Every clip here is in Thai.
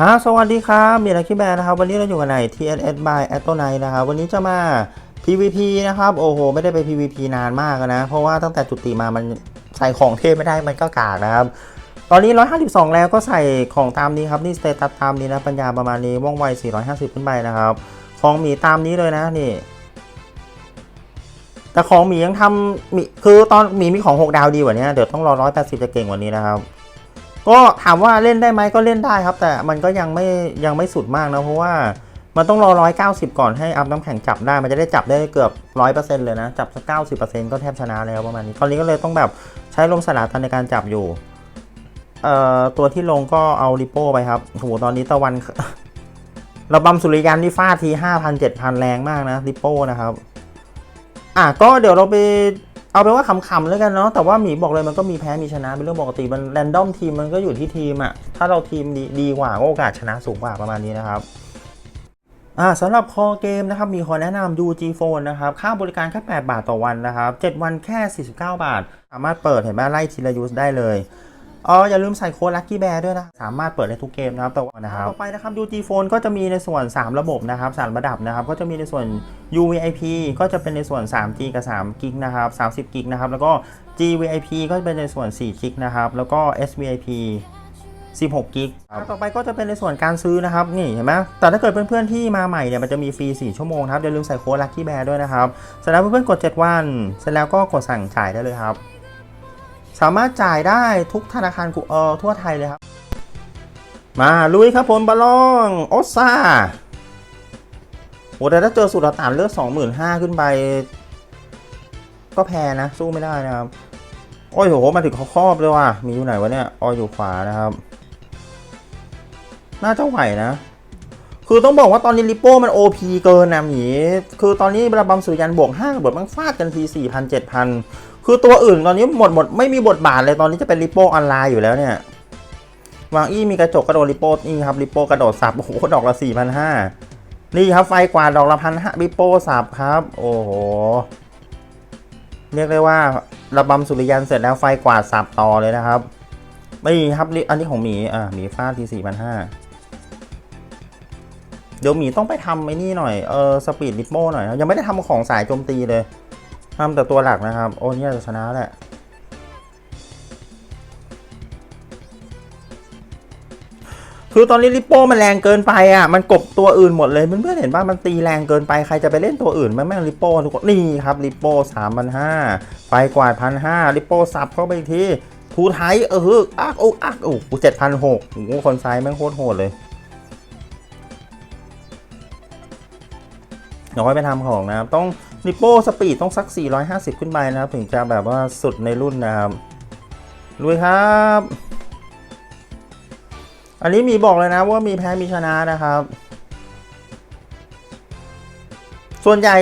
ฮะสวัสดีครับมีลักกี้แบร์นะครับ วันนี้เราอยู่กันใน TNS by a t o n i นะครับ วันนี้จะมา PVP นะครับ โอ้โห ไม่ได้ไป PVP นานมากนะ เพราะว่าตั้งแต่จุติมามันใส่ของเทพไม่ได้มันก็กากนะครับ ตอนนี้ 152 แล้วก็ใส่ของตามนี้ครับ นี่สเตตัสตามนี้นะ ปัญญาประมาณนี้ ว่องไว 450 ขึ้นไปนะครับ ของหมีตามนี้เลยนะนี่ แต่ของหมียังทำมีคือตอนหมีมีของ 6 ดาวดีกว่านี้เดี๋ยวต้องรอ 180 จะเก่งกว่านี้นะครับ ก็ถามว่าเล่นได้ไหมก็เล่นได้ครับ แต่มันก็ยังไม่ยังไม่สุดมากนะเพราะว่ามันต้องรอ 190 ก่อนให้อัพน้ำแข็งจับได้ มันจะได้จับได้เกือบ 100%เลยนะ จับสัก90%ก็แทบชนะแล้วประมาณนี้ ตอนนี้ก็เลยต้องแบบใช้ลมสลาตันในการจับอยู่ เอ่อ ตัวที่ลงก็เอาริโป้ไปครับโหตอนนี้ตะวันระบำสุริยันนี่ฟาดที 5,000 7,000 แรงมากนะริโป้นะครับ อะก็เดี๋ยวเราไป เอาเป็นว่าคำๆแล้วกันเนาะแต่ว่าหมีบอกเลยมันก็มีแพ้มีชนะเป็นเรื่องปกติมันแรนดอมทีมมันก็อยู่ที่ทีมอะถ้าเราทีมดีดีกว่าก็โอกาสชนะสูงกว่าประมาณนี้นะครับอ่าสำหรับคอเกมนะครับมีคอแนะนำ UG Phone นะครับค่าบริการแค่ 8 บาทต่อวันนะครับ 7 วันแค่ 49 บาท สามารถเปิดเห็นไหมไล่ทีละยูสได้เลย อ๋ออย่าลืมใส่โค้ด Lucky Bear ด้วยนะ สามารถเปิดได้ทุกเกมนะครับต่อวันนะครับต่อไปนะครับ UG Phone ก็จะมีในส่วน 3 ระบบนะครับ3ระดับนะครับ ก็จะมีในส่วน UVIP ก็จะเป็นในส่วน 3G กับ3 g ิกนะครับ30 g ิกนะครับแล้วก็ GVIP ก็จะเป็นในส่วน4 g ิกนะครับแล้วก็ SVIP 16กิกต่อไปก็จะเป็นในส่วนการซื้อนะครับ นี่เห็นไหมแต่ถ้าเกิดเพื่อนๆที่มาใหม่เนี่ยมันจะมีฟรี 4 ชั่วโมงนะครับอย่าลืมใส่โค้ด Lucky Bear ด้วยนะครับเสร็จแล้วเพื่อนๆกด 7 วัน เสร็จแล้วก็กดสั่งจ่ายได้เลยครับ สามารถจ่ายได้ทุกธนาคารกูเออทั่วไทยเลยครับ มาลุยครับผมบอลลองโอซาโอ้แต่ถ้าเจอสุดตานเลือด25,000ขึ้นไป ก็แพ้นะ สู้ไม่ได้นะครับ โอ้ยโหมาถึงเขาครอบเลยว่ะมีอยู่ไหนวะเนี่ยออยอยู่ขวานะครับ น่าจะไหวนะ คือต้องบอกว่าตอนนี้ลิโป้มัน OP เกินนะหมีคือตอนนี้ระบำสุริยันบวก5บทมันฟาดกันที4,000 7,000 คือตัวอื่นตอนนี้หมดหมดไม่มีบทบาทเลยตอนนี้จะเป็นลิโป้ออนไลน์อยู่แล้วเนี่ยวางอี้มีกระจกกระโดดลิโป้นี่ครับลิโป้กระโดดสับโอ้โหดอกละ4,500นี่ครับไฟกวาดดอกละพันห้าลิโป้สับครับ โอ้โหเรียกได้ว่าระบำสุริยันเสร็จแล้วไฟกวาดสับต่อเลยนะครับไม่ครับอันนี้ของหมีอ่าหมีฟาดทีสี่พันห้าเดี๋ยวหมีต้องไปทำไอ้นี่หน่อยเออสปีดลิปโป้หน่อยยังไม่ได้ทำของสายโจมตีเลย ทำแต่ตัวหลักนะครับ โอ้เนี่ยจะชนะแหละคือตอนนี้ลิปโป้มันแรงเกินไปอะมันกบตัวอื่นหมดเลยเพื่อนๆเห็นป่ะมันตีแรงเกินไปใครจะไปเล่นตัวอื่นมันแม่งลิปโป้ทุกคนนี่ครับลิปโป้สามพันห้าไฟกว่าพันห้าลิปโป้สับเข้าไปอีกทีทูไทยเอออักโอ้อักโอ้เจ็ดพันหกโอ้โหคนซ้ายแม่งโคตรโหดเลยเดี๋ยวค่อยไปทำของนะครับต้อง ลิปโป้สปีดต้องสัก 450 ขึ้นไปนะครับ ถึงจะแบบว่าสุดในรุ่นนะครับลุยครับ อันนี้มีบอกเลยนะว่ามีแพ้มีชนะนะครับ ส่วนใหญ่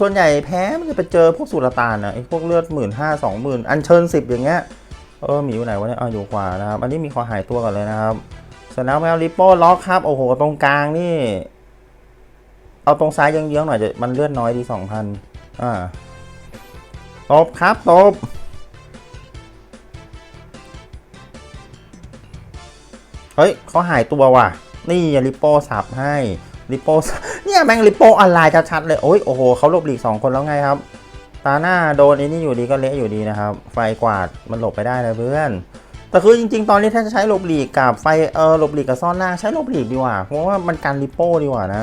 ส่วนใหญ่แพ้มันจะไปเจอพวกสุลตานอะไอ้พวกเลือดหมื่นห้าสองหมื่นอันเชิญสิบอย่างเงี้ยเออมีอยู่ไหนวะเนี่ยอ๋ออยู่ขวานะครับ อันนี้มีขอหายตัวก่อนเลยนะครับเสร็จแล้วแมวริปโป้ล็อกครับโอ้โหตรงกลางนี่ เอาตรงซ้ายเยื้องๆหน่อยจะมันเลือดน้อยดีสองพันอ่าตบครับตบเฮ้ยเขาหายตัวว่ะ นี่ริปโป้สับให้ริปโป้เนี่ยแมงริปโป้ออนไลน์ชัดๆเลย โอ้ยโอ้โหเขาหลบหลีกสองคนแล้วไงครับ ตาหน้าโดนไอ้นี่อยู่ดีก็เละอยู่ดีนะครับ ไฟกวาดมันหลบไปได้เลยเพื่อน แต่คือจริง ๆ ตอนนี้ถ้าจะใช้หลบหลีกกับไฟเออหลบหลีกกับซ่อนล่างใช้หลบหลีกดีกว่า เพราะว่ามันกันริปโป้ดีกว่านะ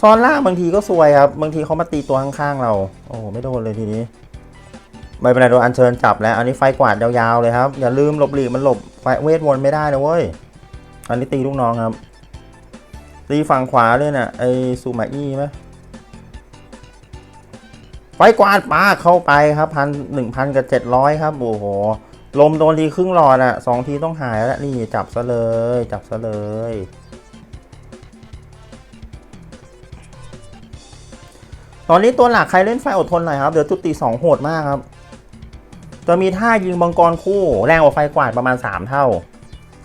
ซอนล่างบางทีก็ซวยครับ บางทีเขามาตีตัวข้างๆเรา โอ้ไม่โดนเลยทีนี้ ไม่เป็นไรโดนอัญเชิญจับแล้ว อันนี้ไฟกวาดยาวๆเลยครับ อย่าลืมหลบหลีกมันหลบไฟเวทมนต์ไม่ได้นะเว้ย อันนี้ตีลูกน้องครับ ตีฝั่งขวาเลยนะ่ะไอซูมาอี้ไหมไฟกวาดปาเข้าไปครับพันหนึ่งพันกับเจ็ดร้อยครับ โอ้โห ลมโดนทีครึ่งหลอดอะสองทีต้องหายแล้วนี่จับซะเลย จับซะเลย ตอนนี้ตัวหลักใครเล่นไฟอดทนหน่อยครับ เดี๋ยวจุดตีสองโหดมากครับ จะมีท่ายิงบังกรคู่แรงกว่าไฟกวาดประมาณ 3 เท่า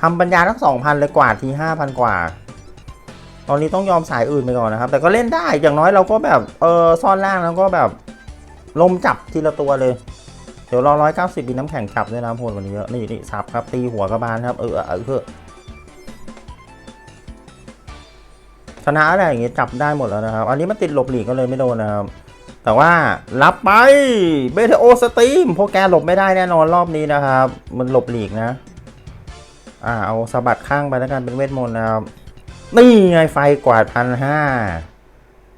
ทำปัญญาทั้งสองพันเลยกวาดทีห้าพันกว่า ตอนนี้ต้องยอมสายอื่นไปก่อนนะครับ แต่ก็เล่นได้อย่างน้อยเราก็แบบเออซ่อนล่างแล้วก็แบบลมจับทีละตัวเลย เดี๋ยวรอร้อยเก้าสิบมีน้ำแข็งจับด้วยนะโหดกวันนี้เยอะนี่นี่สับครับตีหัวกระบาลครับเออเออ ชนะอะไรอย่างเงี้ยจับได้หมดแล้วนะครับ อันนี้มันติดหลบหลีกก็เลยไม่โดนนะครับ แต่ว่ารับไปเบเทโอสตรีมพวกแกหลบไม่ได้แน่นอนรอบนี้นะครับ มันหลบหลีกนะ อ่าเอาสะบัดข้างไปแล้วกันเป็นเวทมนต์นะครับนี่ไงไฟกวาดพันห้า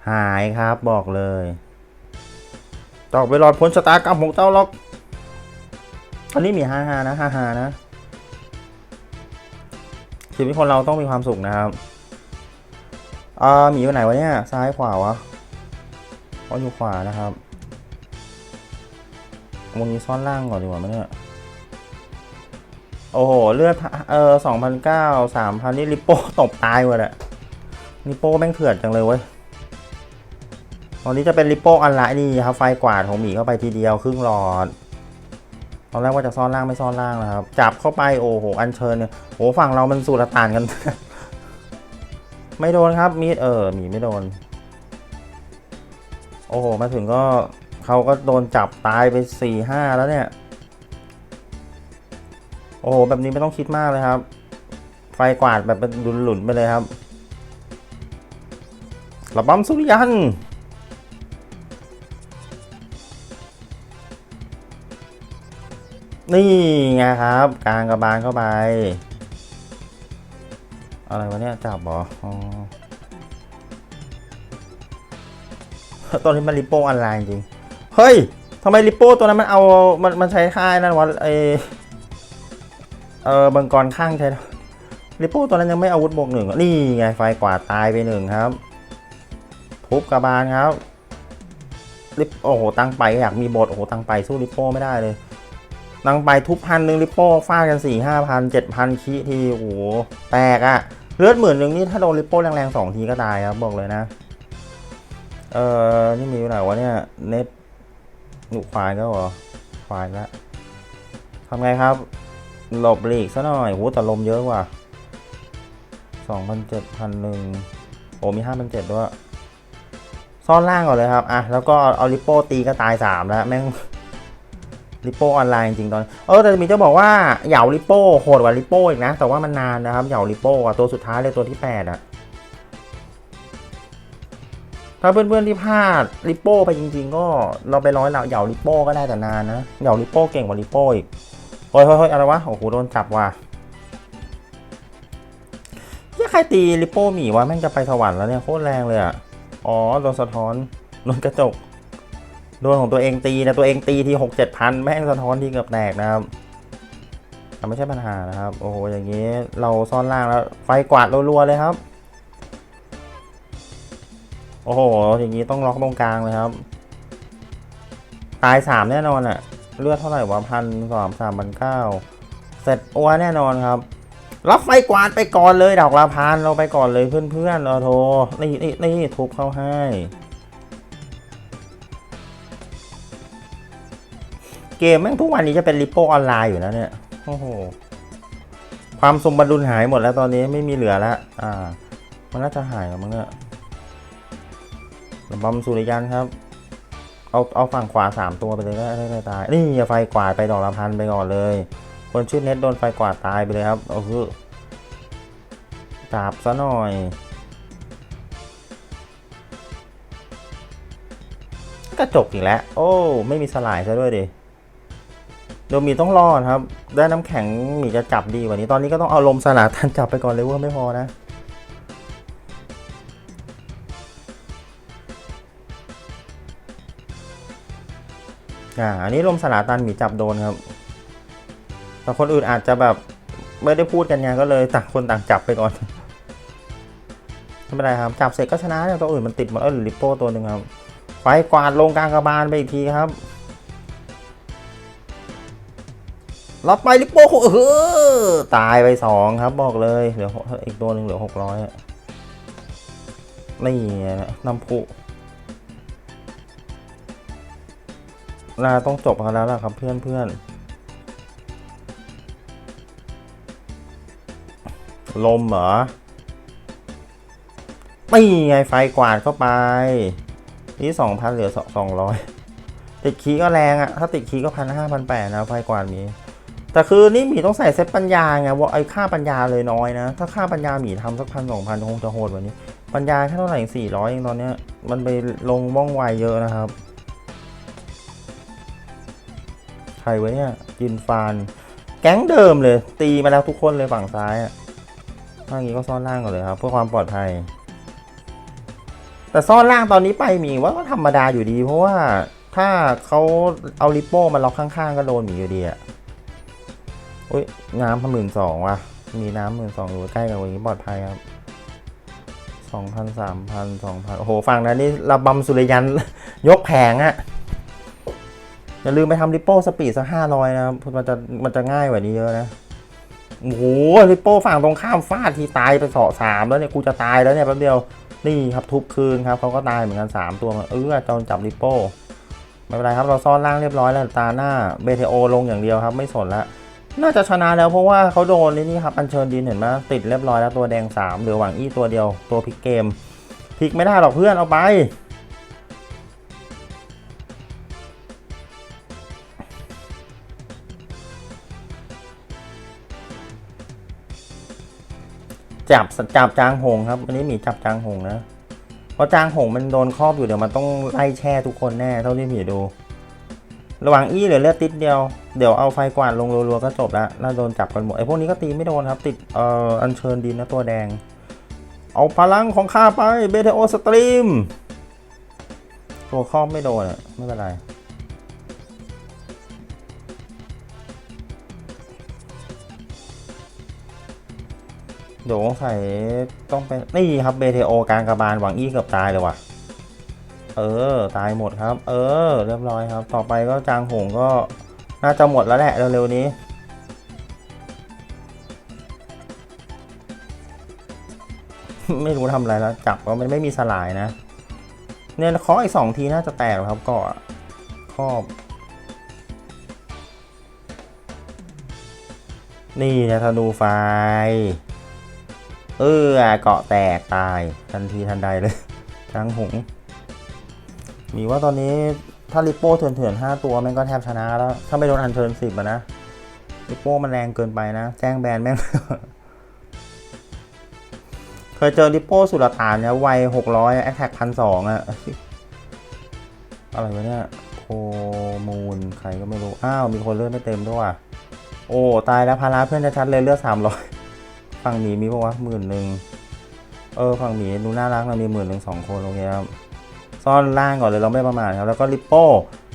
หายครับบอกเลยตอกไปรอดพ้นชะตากรรมของเจ้าล็อกอันนี้มีฮาฮานะฮาฮานะชีวิตคนเราต้องมีความสุขนะครับ อ่าหมีไปไหนวะเนี่ย ซ้ายขวาวะเขาอยู่ขวานะครับวันนี้ซ่อนล่างก่อนดีกว่าไหมเนี่ย โอ้โห เลือดเออสองพันเก้าสามพันนี่ลิปโป้ตบตายหมดอะลิปโป้แม่งเถื่อนจังเลยเว้ยตอนนี้จะเป็นลิปโป้อันละนี่ครับ ไฟกวาดของหมีเข้าไปทีเดียวครึ่งหลอดตอนแรกว่าจะซ่อนล่างไม่ซ่อนล่างนะครับ จับเข้าไปโอ้โห อันเชิญเนี่ยโอ้ฝั่งเรามันสูตรต่านกัน ไม่โดนครับมีดเออหมีไม่โดน โอ้โห มาถึงก็เขาก็โดนจับตายไปสี่ห้าแล้วเนี่ย โอ้โห แบบนี้ไม่ต้องคิดมากเลยครับ ไฟกวาดแบบเป็นหลุนไปเลยครับระบำสุริยันนี่ไงครับ กลางกระบาลเข้าไป อะไรวะเนี่ยจับหรออตอนนี้มันริปโป้ออนไลน์จริง เฮ้ยทำไมริปโป้ตัวนั้นมันเอา มันมันใช้ค่ายนั่นวะไอเออบังกรข้างใช่ริปโป้ตัวนั้นยังไม่อาวุธบวกหนึ่งนี่ไงไฟกวาดตายไปหนึ่งครับทุบกระบาลครับริปโอ้โหตั้งไปอยากมีบทโอ้โหตั้งไปสู้ริปโป้ไม่ได้เลยตั้งไปทุบพันหนึ่งริปโป้ฟาดกันสี่ห้าพันเจ็ดพันคีทีโอ้โหแตกอะ เลือดหมื่นหนึ่งนี่ถ้าโดนริปโป้แรงๆสองทีก็ตายครับบอกเลยนะ เออนี่มีอยู่ไหนวะเนี่ยเน็ตหนุควายก็หรอควายล้วทำไงครับ หลบหลีกซะหน่อยโหแต่ลมเยอะกว่าสองพันเจ็ดพันหนึ่งโอ้มีห้าพันเจ็ดด้วย ซ่อนล่างก่อนเลยครับ อะ แล้วก็เอาลิปโป้ตีก็ตายสามแล้ว แม่ง ลิปโป้ออนไลน์จริงๆตอน เออแต่มีจะบอกว่าเหยาลิปโป้โหดกว่าลิปโป้อีกนะ แต่ว่ามันนานนะครับเหยาลิปโป้อะตัวสุดท้ายเลยตัวที่แปดอะถ้าเพื่อนๆที่พลาดลิปโป้ไปจริง ๆ ก็เราไปร้อยเหยาลิปโป้ก็ได้แต่นานนะเหยาลิปโป้เก่งกว่าลิปโป้อีกเฮ้ยเฮ้ยเฮ้ยอะไรวะโอ้โหโดนจับว่ะยี่ใครตีลิปโป้หมีวะแม่งจะไปสวรรค์แล้วเนี่ยโคตรแรงเลยอะอ๋อโดนสะท้อนโดนกระจก โดนของตัวเองตีนะตัวเองตีทีหกเจ็ดพันแม่งสะท้อนที่เกือบแตกนะครับแต่ไม่ใช่ปัญหานะครับ โอ้โหอย่างนี้เราซ่อนล่างแล้ว ไฟกวาดรัวๆเลยครับ โอ้โห อย่างนี้ต้องล็อกตรงกลางเลยครับ ตายสามแน่นอนอะเลือดเท่าไหร่วะพันสามสามพันเก้าเสร็จอัวแน่นอนครับรับไฟกวาดไปก่อนเลยดอกลาพานเราไปก่อนเลยเพื่อนๆเราโทรนี่นี่นี่ทุบเข้าให้ เกมแม่งทุกวันนี้จะเป็นริปโปออนไลน์อยู่แล้วเนี่ยโอ้โหความสมดุลหายหมดแล้วตอนนี้ไม่มีเหลือแล้วอ่า มันน่าจะหายแล้วมั้งเนี่ยระบำสุริยันครับ เอาเอาฝั่งขวาสามตัวไปเลยก็ได้ได้ตายนี่ไฟกวาดไปดอกละพันไปก่อนเลย คนชื่อเน็ตโดนไฟกวาดตายไปเลยครับเอาคือจับซะหน่อยกระจกอีกแล้ว โอ้ ไม่มีสลายซะด้วยดิ ดี๋ยวหมีต้องรอดครับ ได้น้ำแข็งหมีจะจับดีกว่านี้ ตอนนี้ก็ต้องเอาลมสลาทันจับไปก่อนเลยว่าไม่พอนะ อ่า อันนี้ลมสลาตันหมีจับโดนครับ แต่คนอื่นอาจจะแบบไม่ได้พูดกันไงก็เลยต่างคนต่างจับไปก่อนไม่เป็นไรครับ จับเสร็จก็ชนะเนี่ยตัวอื่นมันติดหมดเออหรือลิปโป้ตัวหนึ่งครับไฟกวาดลงกลางกระบาลไปอีกทีครับ รับไปลิปโป้เออตายไปสองครับบอกเลยเหลืออีกตัวหนึ่งเหลือหกร้อยนี่นะน้ำพุลาต้องจบกันแล้วล่ะครับเพื่อนเพื่อนลมเหรอไม่ไงไฟกวาดเข้าไปนี่สองพันเหลือสองร้อยติดคีก็แรงอะถ้าติดคีก็พันห้าพันแปดนะไฟกวาดมี แต่คือนี่หมีต้องใส่เซตปัญญาไงว่าไอ้ค่าปัญญาเลยน้อยนะ ถ้าค่าปัญญาหมีทำสักพันสองพันคงจะโหดกว่านี้ ปัญญาแค่เท่าไหร่สี่ร้อยเองตอนเนี้ยมันไปลงว่องไวเยอะนะครับ ใครไว้เนี่ยจินฟานแก๊งเดิมเลย ตีมาแล้วทุกคนเลยฝั่งซ้ายอะถ้าอย่างนี้ก็ซ่อนล่างก่อนเลยครับ เพื่อความปลอดภัย แต่ซ่อนล่างตอนนี้ไปหมีว่าก็ธรรมดาอยู่ดี เพราะว่าถ้าเขาเอาลิปโป้มาล็อกข้างๆก็โดนหมีอยู่ดีอะ อุ้ยน้ำพันหมื่นสองว่ะ มีน้ำหมื่นสองอยู่ใกล้กับวันนี้ปลอดภัยครับสองพันสามพันสองพันโอ้โหฝั่งนั้นนี่ระบำสุริยัน ยกแผงอะอย่าลืมไปทำลิปโป้สปีดสักห้าร้อยนะครับมันจะมันจะง่ายกว่านี้เยอะนะโอ้โหลิปโป้ฝั่งตรงข้ามฟาดทีตายไปสอสามแล้วเนี่ยกูจะตายแล้วเนี่ยแป๊บเดียวนี่ครับทุบคืนครับเขาก็ตายเหมือนกันสามตัวเออจนจับลิปโป้ไม่เป็นไรครับเราซ่อนล่างเรียบร้อยแล้วตาหน้าเบเทโอลงอย่างเดียวครับไม่สนละ น่าจะชนะแล้วเพราะว่าเขาโดนนี่นี่ครับ อัญเชิญดินเห็นไหมติดเรียบร้อยแล้วตัวแดงสามเหลือหวังอี้ตัวเดียวตัวพลิกเกมพลิกไม่ได้หรอกเพื่อนเอาไป จับจับจางหงครับ อันนี้หมีจับจางหงนะ เพราะจางหงมันโดนครอบอยู่เดี๋ยวมันต้องไล่แช่ทุกคนแน่เท่าที่หมีดู ระหว่างอี้เหลือเลือดติดเดียว เดี๋ยวเอาไฟกวาดลงรัวๆก็จบแล้วน่าโดนจับกันหมดไอ้พวกนี้ก็ตีไม่โดนครับ ติดเอ่ออัญเชิญดินนะตัวแดง เอาพลังของข้าไปเบเทโอสตรีม ตัวครอบไม่โดนอะไม่เป็นไรเดี๋ยวใส่ต้องเป็นนี่ครับเบเทโอกลางกระบาลหวังอี้เกือบตายเลยว่ะ เออ ตายหมดครับ เออ เรียบร้อยครับ ต่อไปก็จางหงก็น่าจะหมดแล้วแหละเร็วๆนี้ ไม่รู้ทำอะไรแล้ว จับก็มันไม่มีสลายนะ เนี่ยเคาะอีกสองทีน่าจะแตกแล้วครับกาะครอบนี่นะธนูไฟ เออเกาะแตกตายทันทีทันใดเลยทั้งหง มีว่าตอนนี้ถ้าลิปโป้เถื่อนเถื่อนห้าตัวแม่งก็แทบชนะแล้ว ถ้าไม่โดนอันเชิญสิบอะนะลิปโป้มันแรงเกินไปนะ แจ้งแบนแม่ง เคยเจอลิปโป้สุลต่านเนี่ยวัยหกร้อยแอคแท็กพันสองอะอะไรวะเนี่ยโคมูลใครก็ไม่รู้ อ้าว มีคนเลือดไม่เต็มด้วยว่ะโอ้ ตายแล้วพาราเพื่อนชัดเลยเลือดสามร้อยฝั่งหมีมีปะวะหมื่นหนึ่งเออฝั่งหมีดูน่ารักเรามีหมื่นหนึ่งสองคนโอเคครับ ซ่อนล่างก่อนเลยเราไม่ประมาทครับแล้วก็ลิปโป้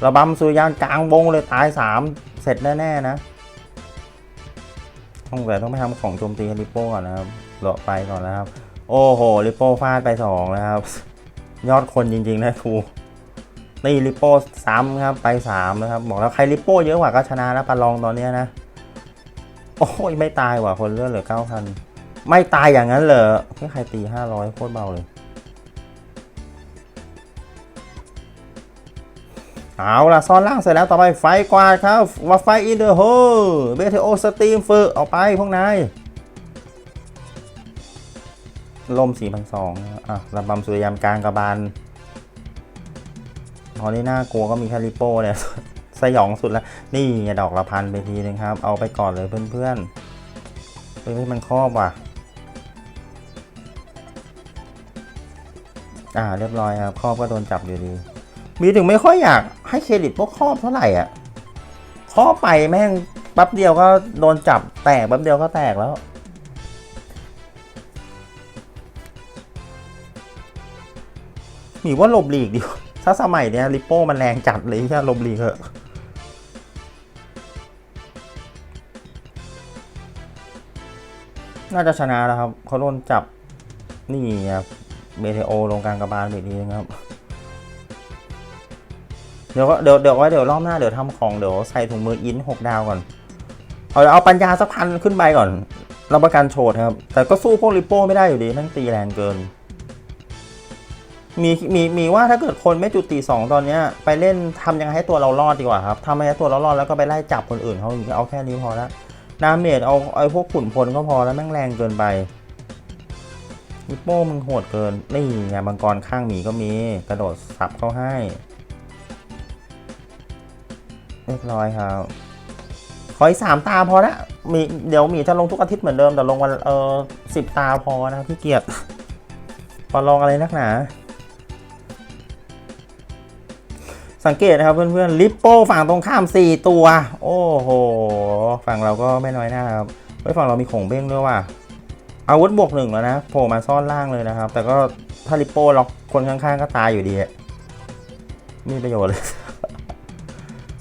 ระบำสุริยานกลางวงเลยตายสามเสร็จแน่ๆนะต้องแต่ต้องไปทำของโจมตีให้ลิปโป้ก่อนนะครับเลาะไปก่อนนะครับ โอ้โหลิปโป้ฟาดไปสองแล้วครับ ยอดคนจริงๆนะครูนี่ลิปโป้ซ้ำครับไปสามนะครับบอกแล้วใครลิปโป้เยอะกว่าก็ชนะแล้วปาลองตอนนี้นะ โอ้ยไม่ตายว่ะคนเลือดเหลือเก้าพันไม่ตายอย่างนั้นเหรอไม่ใครตีห้าร้อยโคตรเบาเลย เอาล่ะซ่อนล่างเสร็จแล้วต่อไปไฟกวาดครับว่าไฟอินเดอะโฮเบเทโอสตรีมฝึกออกไปพวกนายลม4 2 0 0อะระบำสุริยามกลางกระบาลตอนนี้น่ากลัวก็มีแคลิโป้เนี่ยสยองสุดแล้ว นี่ดอกละพันไปทีนึงครับ เอาไปก่อนเลยเพื่อนๆเฮ้ยมันครอบว่ะ อ่าเรียบร้อยครับ ครอบก็โดนจับอยู่ดี มีถึงไม่ค่อยอยากให้เครดิตพวกครอบเท่าไหร่อะครอบไปแม่งแป๊บเดียวก็โดนจับแตกแป๊บเดียวก็แตกแล้ว มีว่าหลบหลีกดีกว่าถ้าสมัยเนี้ยลิปโป้มันแรงจัดเลยใช่หลบหลีกเถอะน่าจะชนะแล้วครับเขาโดนจับนี่ครับเบเทโอลงกลางกระบาลแบบนี้นะครับ ดี๋ยวก็เดี๋ยวเดี๋ยวไว้เดี๋ยวรอบหน้าเดี๋ยวทำของเดี๋ยวใส่ถุงมืออินหกดาวก่อน เอาเอาปัญญาสักพันขึ้นไปก่อนรับประกันโชดครับ แต่ก็สู้พวกริปโป้ไม่ได้อยู่ดีแม่งตีแรงเกิน มีมีมีว่าถ้าเกิดคนไม่จุดตีสองตอนเนี้ย ไปเล่นทำยังไงให้ตัวเรารอดดีกว่าครับทำให้ตัวเรารอดแล้วก็ไปไล่จับคนอื่นเขาเอาแค่นี้พอละดาเมจเอาไอ้พวกขุนพลก็พอแล้วแม่งแรงเกินไปริปโป้มึงโหดเกินนี่ไงมังกรข้างหมีก็มีกระโดดสับเข้าให้ เรียบร้อยครับขออีกสามตาพอละมีเดี๋ยวหมีจะลงทุกอาทิตย์เหมือนเดิมแต่ลงวันเออสิบตาพอนะพี่เกียรติพอลองอะไรนักหนา สังเกตนะครับเพื่อนๆลิปโป้ฝั่งตรงข้าม4ตัว โอ้โห ฝั่งเราก็ไม่น้อยหน้าครับเฮ้ยฝั่งเรามีของเบ้งด้วยว่ะอาวุธบวกหนึ่งแล้วนะโผล่มาซ่อนล่างเลยนะครับ แต่ก็ถ้าลิปโป้ล็อกคนข้างๆก็ตายอยู่ดีไมมีประโยชน์เลย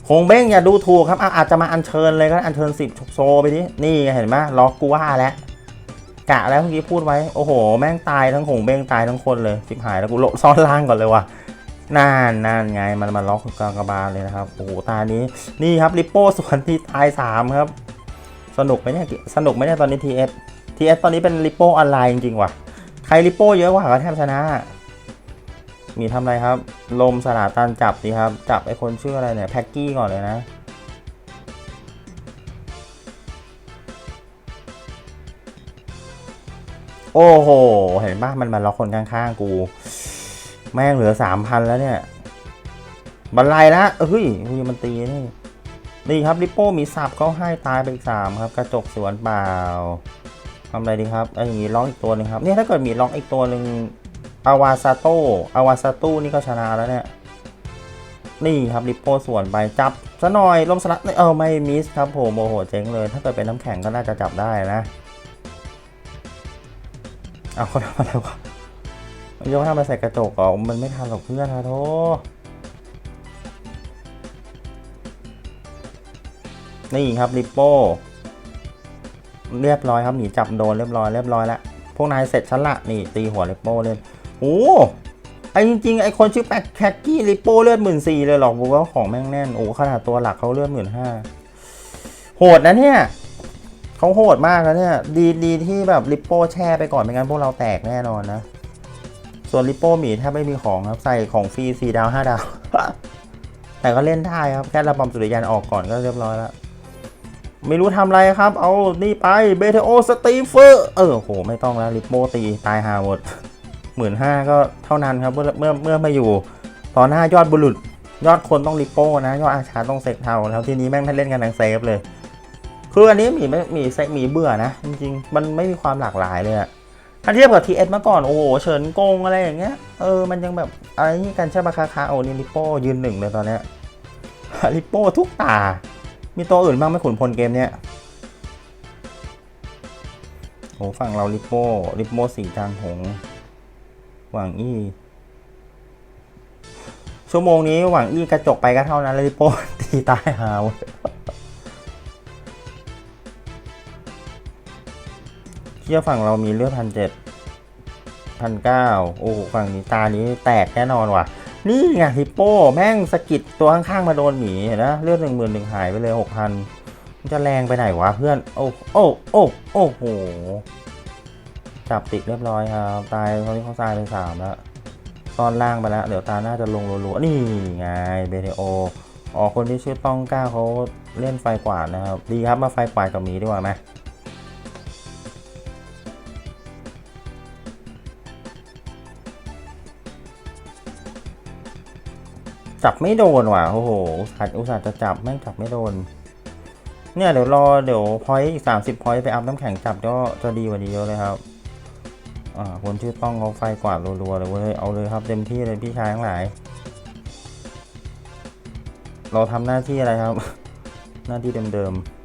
คงเบ้งอย่าดูถูกครับอะอาจจะมาอัญเชิญเลยก็อัญเชิญสิบโซไปดินี่เห็นไหมล็อกกูว่าแล้วกะแล้วเมื่อกี้พูดไว้โอ้โห แม่งตายทั้งหงเบ้งตายทั้งคนเลยชิบหายแล้วกูโลซ่อนล่างก่อนเลยว่ะน่านน่านไงมันมาล็อกกลางกระบาลเลยนะครับโอ้โหตานี้นี่ครับลิปโป้ส่วนที่ตายสามครับ สนุกไหมเนี่ยสนุกไหมเนี่ยตอนนี้ทีเอสทีเอสตอนนี้เป็นลิปโป้ออนไลน์จริงๆว่ะใครลิปโป้เยอะกว่าก็แทบชนะ มีทำอะไรครับ ลมสลาตันจับสิครับ จับไอ้คนชื่ออะไรเนี่ยแพ็กกี้ก่อนเลยนะโอ้โห เห็นป่ะมันมาล็อกคนข้างๆ กู แม่งเหลือสามพันแล้วเนี่ย บันไลละเอ้ยเฮ้ยมันตีนี่นี่ครับลิปโป้มีสับเขาให้ตายไปอีกสามครับ กระจกสวนเปล่าทำอะไรดีครับไอ้อย่างงี้ล็อกอีกตัวหนึ่งครับ เนี่ยถ้าเกิดมีล็อกอีกตัวหนึ่ง อาวาซาโตอาวาซาตูนี่ก็ชนะแล้วเนี่ย นี่ครับลิปโป้ส่วนไปจับซะหน่อยลมสลัดเออไม่มิสครับผมโอ้โหเจ๊งเลย ถ้าเกิดเป็นน้ำแข็งก็น่าจะจับได้นะ เอาเขาทำอะไรวะมันยกทำมาใส่กระจกเหรอมันไม่ทันหรอกเพื่อนนะโทนี่ครับลิปโป้ เรียบร้อยครับหนีจับโดนเรียบร้อยเรียบร้อยแล้ว พวกนายเสร็จฉันละนี่ตีหัวลิปโป้เล่น โอ้ไอจริงๆ ไอคนชื่อแป๊กแคกกี้ลิปโป้เลือดหมื่นสี่เลยหรอกบอกว่าของแม่งแน่น โอ้ขนาดตัวหลักเขาเลือดหมื่นห้าโหดนะเนี่ยเขาโหดมากแล้วเนี่ย ดีดีที่แบบลิปโป้แช่ไปก่อนไม่งั้นพวกเราแตกแน่นอนนะ ส่วนลิปโป้หมีแทบไม่มีของครับ ใส่ของฟรีสี่ดาวห้าดาว แต่ก็เล่นได้ครับ แค่ระบำสุริยันออกก่อนก็เรียบร้อยแล้ว ไม่รู้ทำอะไรครับ เอานี่ไปเบเทโอสตีเฟอร์ เออโห ไม่ต้องแล้วลิปโป้ตีตายหาหมด หมื่นห้าก็เท่านั้นครับเมื่อเมื่อเมื่อมาอยู่ต่อหน้ายอดบุรุษยอดคนต้องลิปโป้นะยอดอาชาต้องเซกเทาแล้วทีนี้แม่งให้เล่นกันทั้งเซฟเลย คืออันนี้มีไม่มีเซกมีเบื่อนะจริงๆมันไม่มีความหลากหลายเลยอะถ้าเทียบกับทีเอสมาก่อนโอ้โหเฉินโกงอะไรอย่างเงี้ยเออมันยังแบบอะไรนี่กันใช่ปะคาคาโอ้นี่ลิปโป้ยืนหนึ่งเลยตอนเนี้ยลิปโป้ทุกตา มีตัวอื่นบ้างไหม่ขุนพลเกมเนี้ยโหฝั่งเราลิปโป้ลิปโป้สีจางหง หวังอี้ชั่วโมงนี้หวังอี้กระจกไปก็เท่านั้นแล้วลิโป้ตีตายหาวเชื่อฝั่งเรามีเลือดพันเจ็ดพันเก้าโอ้ฝั่งนี้ตานี้แตกแน่นอนว่ะ นี่ไงฮิปโป้แม่งสะกิดตัวข้างๆมาโดนหมีเห็นนะเลือดหนึ่งหมื่นหนึ่งหายไปเลยหกพันจะแรงไปไหนวะเพื่อน โอ้โอ้โอ้โอ้โห จับติดเรียบร้อยครับ ตายเขาที่เขาตายไปสามแล้วซอนล่างไปแล้ว เดี๋ยวตาน่าจะลงรัวๆนี่ไงเบเทโออ๋อคนที่ชื่อต้องกล้าเขาเล่นไฟกวาดนะครับ ดีครับมาไฟกวาดกับหมีดีกว่าไหมจับไม่โดนว่ะ โอ้โห อุตส่าห์อุตส่าห์จะจับ แม่งจับไม่โดน เนี่ยเดี๋ยวรอเดี๋ยวพอยต์อีกสามสิบพอยต์ไปอัพน้ำแข็งจับก็จะดีกว่านี้เยอะเลยครับ อ่าคนชื่อต้องเขาไฟกวาดรัวๆเลยเว้ยเอาเลยครับเต็มที่เลยพี่ชายทั้งหลาย เราทำหน้าที่อะไรครับ หน้าที่เดิมๆ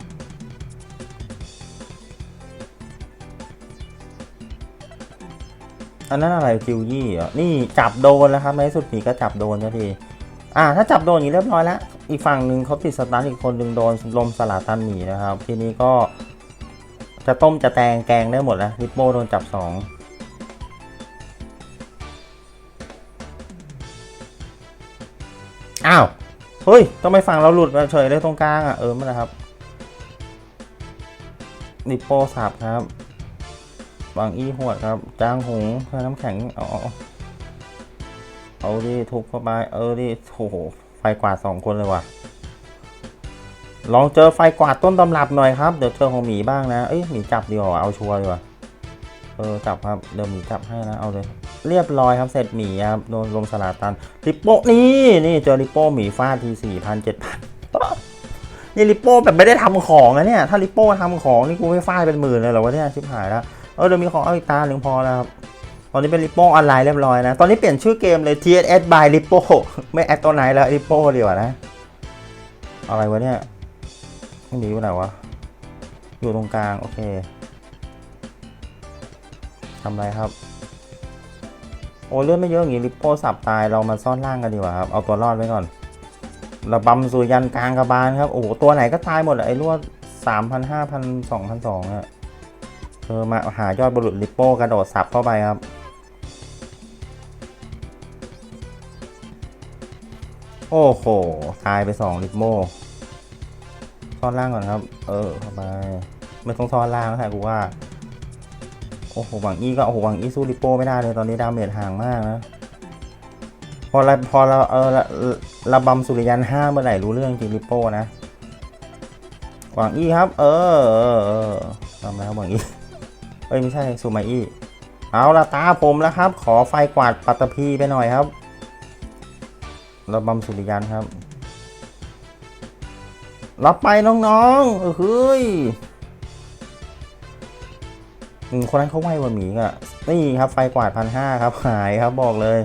อันนั้นอะไรจิวยี่เหรอนี่จับโดนแล้วครับในที่สุดหมีก็จับโดนสักทีอ่า ถ้าจับโดนอย่างนี้เรียบร้อยแล้ว อีกฝั่งหนึ่งเขาติดสตันอีกคนหนึ่งโดนลมสลาตันหมีนะครับ ทีนี้ก็จะต้มจะแตงแกงได้หมดแล้วริปโป้โดนจับสอง อ้าวเฮ้ยทำไมฝั่งเราหลุดมาเฉยเลยตรงกลางอะเออมันนะครับนิปโป้สับครับบางอี้หวดครับ จางหงแค่น้ำแข็งเอาเอาเอาเอาดิทุบเข้าไปเออดิโอ้โหไฟกวาดสองคนเลยว่ะลองเจอไฟกวาดต้นตำรับหน่อยครับเดี๋ยวเจอของหมีบ้างนะเอ้ยหมีจับดีกว่าเอาชัวร์ดีกว่าเออจับครับเดี๋ยวหมีจับให้นะเอาเลย เรียบร้อยครับเสร็จหมีครับโดนลมสลาตันริปโป้นี่นี่เจอริปโป้หมีฟาดทีสี่พันเจ็ดพันนี่ริปโป้แบบไม่ได้ทำของนะเนี่ยถ้าริปโป้ทำของนี่กูไม่ฟาดเป็นหมื่นเลยหรอวะเนี่ยชิบหายแล้วเออเดี๋ยวมีของเอาอีกตาหนึ่งพอแล้วครับตอนนี้เป็นริปโป้ออนไลน์เรียบร้อยนะ ตอนนี้เปลี่ยนชื่อเกมเลย TSS by ริปโป้ไม่แอดตัวไหนแล้วริปโป้ดีกว่านะ อะไรวะเนี่ยไม่หนีไปไหนวะอยู่ตรงกลาง โอเคทำไรครับ โอ้เลือดไม่เยอะอย่างงี้ริปโป้สับตายเรามาซ่อนล่างกันดีกว่าครับ เอาตัวรอดไว้ก่อนระบำสุยันกลางกระบาลครับ โอ้โห ตัวไหนก็ตายหมดไอ้รวดสามพันห้าพันสองพันสองอะเธอมาหายอดบุรุษริปโป้กระโดดสับเข้าไปครับ โอ้โห ตายไปสองริปโมซ่อนล่างก่อนครับ เออเข้าไปไม่ต้องซ่อนล่างแล้วกูว่า โอ้โหหวังอี้ก็โอ้โหหวังอี้สู้ริโป้ไม่ได้เลยตอนนี้ดาเมจห่างมากนะ พอเราพอเราเออระบำสุริยันห้าเมื่อไหร่รู้เรื่องจริงริโป้นะหวังอี้ครับ เออเออเออทำแล้วหวังอี้เอ้ยไม่ใช่ซูมาอี้เอาละตาผมแล้วครับ ขอไฟกวาดปัตตภีไปหน่อยครับระบำสุริยันครับรับไปน้องๆเอ้ย คนนั้นเขาไหวกว่าหมีอะนี่ครับไฟกวาดพันห้าครับหายครับบอกเลย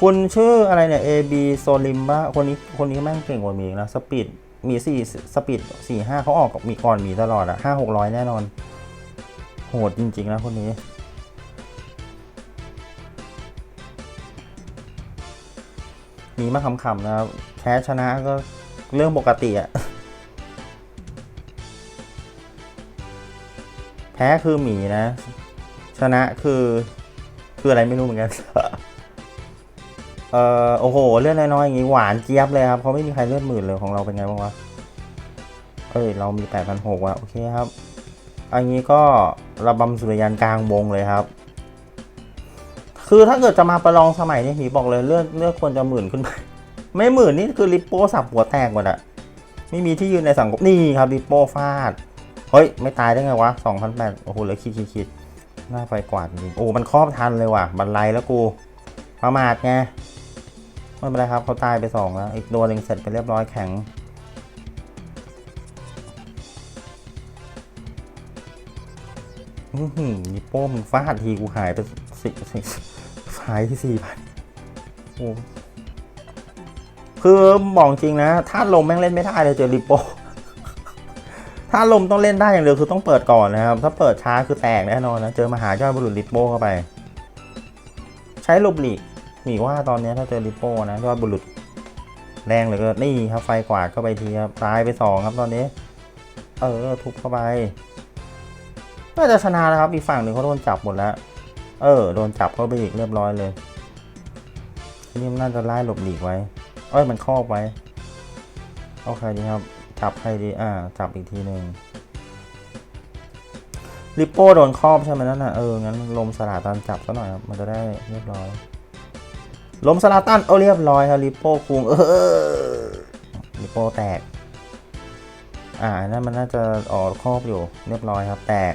คุณชื่ออะไรเนี่ย AB โซลิมบ้าคนนี้คนนี้แม่งเก่งกว่าหมีนะสปีดมีสี่สปีดสี่ห้าเขาออกกับมีก่อนหมีตลอดอะห้าหกร้อยแน่นอน โหดจริง ๆ นะคนนี้ มีมาขำๆนะครับแพ้ชนะก็เรื่องปกติอะ แพ้คือหมีนะ ชนะคือ คืออะไรไม่รู้เหมือนกัน เออโอ้โห เลือดน้อยๆอย่างงี้หวานเจี๊ยบเลยครับเขาไม่มีใครเลือดหมื่นเลยของเราเป็นไงบ้างวะเอ้ยเรามีแปดพันหกว่ะโอเคครับ อันนี้ก็ระบำสุริยันกลางวงเลยครับ คือถ้าเกิดจะมาประลองสมัยนี้ผีบอกเลยเลือดเลือดควรจะหมื่นขึ้นไป ไม่หมื่นนี่คือริปโป้สับหัวแตกหมดอะไม่มีที่ยืนในสังคมนี่ครับริปโป้ฟาด เฮ้ย ไม่ตายได้ไงวะสองพันแปดโอ้โหเลือคิดคิดคิดหน้าไฟกวาดจริงโอ้ มันครอบทันเลยว่ะ บันไลแล้วกูประมาทไงไม่เป็นไรครับเขาตายไปสองแล้ว อีกตัวหนึ่งเสร็จไปเรียบร้อยแข็งอื้อหือนิโป้มึงฟาดทีกูหายไปสิสิหายที่สี่พันโอ้คือบอกจริงนะ ถ้าลมแม่งเล่นไม่ได้เลยเจอริโป้ ถ้าลมต้องเล่นได้อย่างเดียวคือต้องเปิดก่อนนะครับ ถ้าเปิดช้าคือแตกแน่นอนนะ เจอมหายอดบุรุษริปโป้เข้าไป ใช้ลบหลีกหมีว่าตอนนี้ถ้าเจอริปโป้นะยอดบุรุษแรงเหลยก็นี่ครับไฟกวาดเข้าไปทีครับตายไปสองครับตอนนี้ เออทุบเข้าไปน่าจะชนะแล้วครับอีกฝั่งหนึ่งเขาโดนจับหมดแล้ว เออ โดนจับเข้าไปอีกเรียบร้อยเลยนี่มันน่าจะไล่หลบหลีกไว้ เอ้ยมันครอบไว้ เอาใครดีครับ จับใครดีอ่าจับอีกทีหนึ่งลิปโป้โดนครอบใช่ไหมนั่นน่ะเออ งั้นลมสลาตันจับซะหน่อยครับ มันจะได้เรียบร้อย ลมสลาตันเอาเรียบร้อยครับลิปโป้คุงเออลิปโป้แตก อ่า นั่นมันน่าจะออกครอบอยู่ เรียบร้อยครับ แตก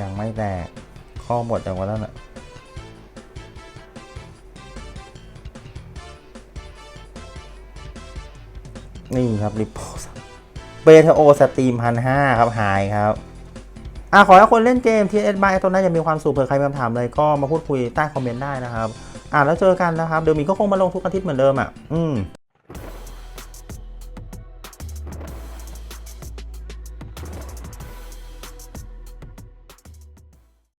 ยังไม่แตกข้อบหมดอย่างว่านั้นอะ นี่ครับริปโปเบทโอสตรีมพันห้าครับหายครับอะขอให้คนเล่นเกม TS by ตัวนั้นจะมีความสุขเผื่อใครมีคำถามเลยก็มาพูดคุยใต้คอมเมนต์ได้นะครับ อะแล้วเจอกันนะครับ เดี๋ยวมีก็คงมาลงทุกอาทิตย์เหมือนเดิมอะ อืม